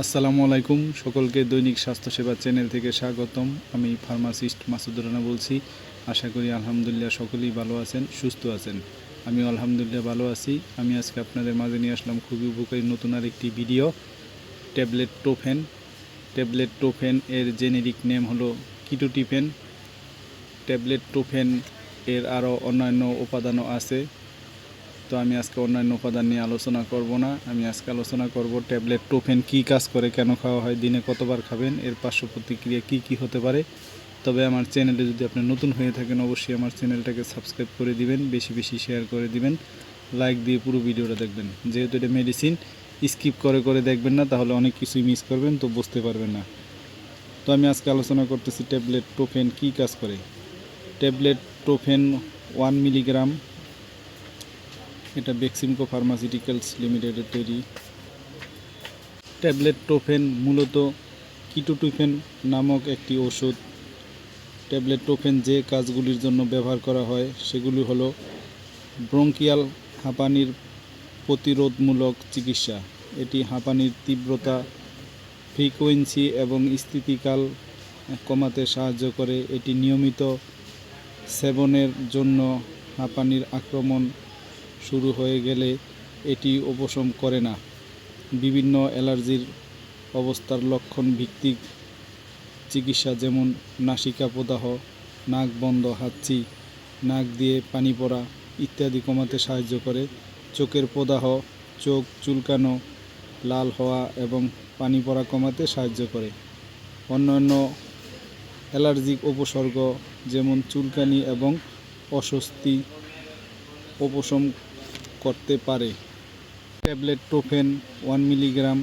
আসসালামু আলাইকুম। সকলকে দৈনিক স্বাস্থ্যসেবা চ্যানেল থেকে স্বাগতম। আমি ফার্মাসিস্ট মাসুদুর রানা বলছি। আশা করি আলহামদুলিল্লাহ সকলেই ভালো আছেন, সুস্থ আছেন। আমি আলহামদুলিল্লাহ ভালো আছি। আমি আজকে আপনাদের মাঝে নিয়ে আসলাম খুবই উপকারী নতুন আর একটি video, tablet Tofen. Tablet Tofen এর জেনেরিক নেম হলো কিটোটিফেন। ট্যাবলেট টোফেন এর আরও অন্যান্য উপাদানও আছে। তো আমি আজকে অন্যান্য উপাদান নিয়ে আলোচনা করব না। আমি আজকে আলোচনা করব ট্যাবলেট টোফেন কি কাজ করে, কেন খাওয়া হয়, দিনে কতবার খাবেন, এর পার্শ্ব প্রতিক্রিয়া কী কী হতে পারে। তবে আমার চ্যানেলে যদি আপনি নতুন হয়ে থাকেন, অবশ্যই আমার চ্যানেলটাকে সাবস্ক্রাইব করে দিবেন, বেশি বেশি শেয়ার করে দিবেন, লাইক দিয়ে পুরো ভিডিওটা দেখবেন। যেহেতু এটা মেডিসিন স্কিপ করে করে দেখবেন না, তাহলে অনেক কিছুই মিস করবেন, তো বুঝতে পারবেন না। তো আমি আজকে আলোচনা করতেছি ট্যাবলেট টোফেন কি কাজ করে। ট্যাবলেট টোফেন ওয়ান মিলিগ্রাম এটা বেক্সিমকো ফার্মাসিউটিক্যালস লিমিটেডের তৈরি। ট্যাবলেট টোফেন মূলত কিটোটোফেন নামক একটি ওষুধ। ট্যাবলেট টোফেন যে কাজগুলির জন্য ব্যবহার করা হয়, সেগুলি হলো ব্রঙ্কিয়াল হাঁপানির প্রতিরোধমূলক চিকিৎসা। এটি হাঁপানির তীব্রতা, ফ্রিকোয়েন্সি এবং স্থিতিকাল কমাতে সাহায্য করে। এটি নিয়মিত সেবনের জন্য হাঁপানির আক্রমণ শুরু হয়ে গেলে এটি উপশম করে না। বিভিন্ন অ্যালার্জির অবস্থার লক্ষণ ভিত্তিক চিকিৎসা যেমন নাসিকা প্রদাহ, নাক বন্ধ, হাঁচি, নাক দিয়ে পানি পড়া ইত্যাদি কমাতে সাহায্য করে। চোখের প্রদাহ, চোখ চুলকানো, লাল হওয়া এবং পানি পড়া কমাতে সাহায্য করে। অন্যান্য অ্যালার্জিক উপসর্গ যেমন চুলকানি এবং অস্বস্তি উপশম করতে পারে। Tablet Tofen one milligram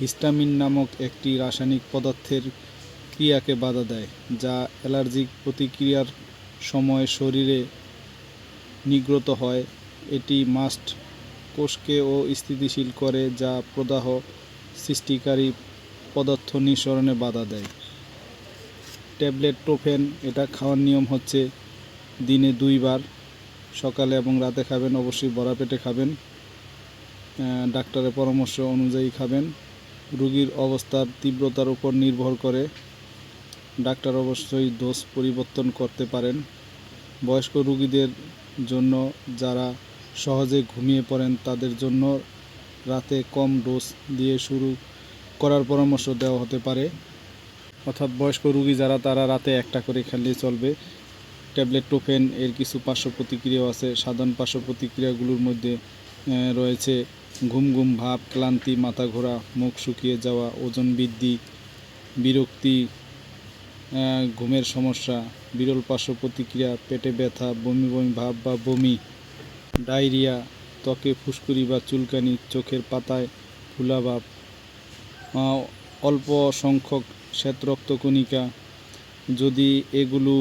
histamine নামক একটি রাসায়নিক পদার্থের ক্রিয়াকে বাধা দেয়, যা অ্যালার্জিক প্রতিক্রিয়ার সময় শরীরে নিগ্রত হয়। এটি মাস্ট কোষকে ও স্থিতিশীল করে, যা প্রদাহ সৃষ্টিকারী পদার্থ নিঃসরণে বাধা দেয়। ট্যাবলেট টোফেন এটা খাওয়ার নিয়ম হচ্ছে দিনে দুইবার সকালে এবং রাতে খাবেন, অবশ্যই বড়া পেটে খাবেন। ডাক্তারের পরামর্শ অনুযায়ী খাবেন। রুগীর অবস্থার তীব্রতার উপর নির্ভর করে। ডাক্তার অবশ্যই ডোজ পরিবর্তন করতে পারেন। বয়স্ক রুগীদের জন্য যারা সহজে ঘুমিয়ে পড়েন, তাদের জন্য রাতে কম ডোজ দিয়ে শুরু করার পরামর্শ দেওয়া হতে পারে। অর্থাৎ বয়স্ক রুগী যারা, তারা রাতে একটা করে খেলে চলবে। ট্যাবলেট, টোফেন এর কিছু পার্শ্ব প্রতিক্রিয়াও আছে। সাধারণ পার্শ্ব প্রতিক্রিয়াগুলোর মধ্যে রয়েছে ঘুম ঘুম, ভাব, ক্লান্তি, মাথা ঘোরা, মুখ শুকিয়ে যাওয়া, ওজন বৃদ্ধি, বিরক্তি ঘুমের সমস্যা, বিরল পার্শ্ব প্রতিক্রিয়া, পেটে ব্যথা, বমি বমি, ভাব বা বমি, ডায়রিয়া, ত্বকে ফুসকুড়ি বা চুলকানি, চোখের পাতায় ফুলাভাব অল্প সংখ্যক শ্বেতরক্তকণিকা যদি এগুলো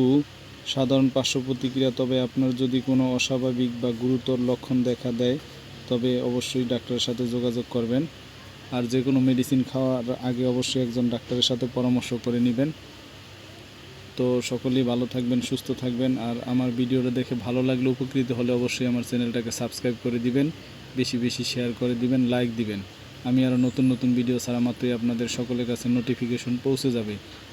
সাধারণ পার্শ্ব প্রতিক্রিয়া, তবে আপনার যদি কোনো অস্বাভাবিক বা গুরুতর লক্ষণ দেখা দেয়, তবে অবশ্যই ডাক্তারের সাথে যোগাযোগ করবেন। আর যে কোনো মেডিসিন খাওয়ার আগে অবশ্যই একজন ডাক্তারের সাথে পরামর্শ করে নেবেন। তো সকলেই ভালো থাকবেন, সুস্থ থাকবেন। আর আমার ভিডিওটা দেখে ভালো লাগলে, উপকৃত হলে অবশ্যই আমার চ্যানেলটাকে সাবস্ক্রাইব করে দিবেন। বেশি বেশি শেয়ার করে দিবেন লাইক দিবেন। আমি আরও নতুন নতুন ভিডিও ছাড়া মাত্রই আপনাদের সকলের কাছে নোটিফিকেশন পৌঁছে যাবে।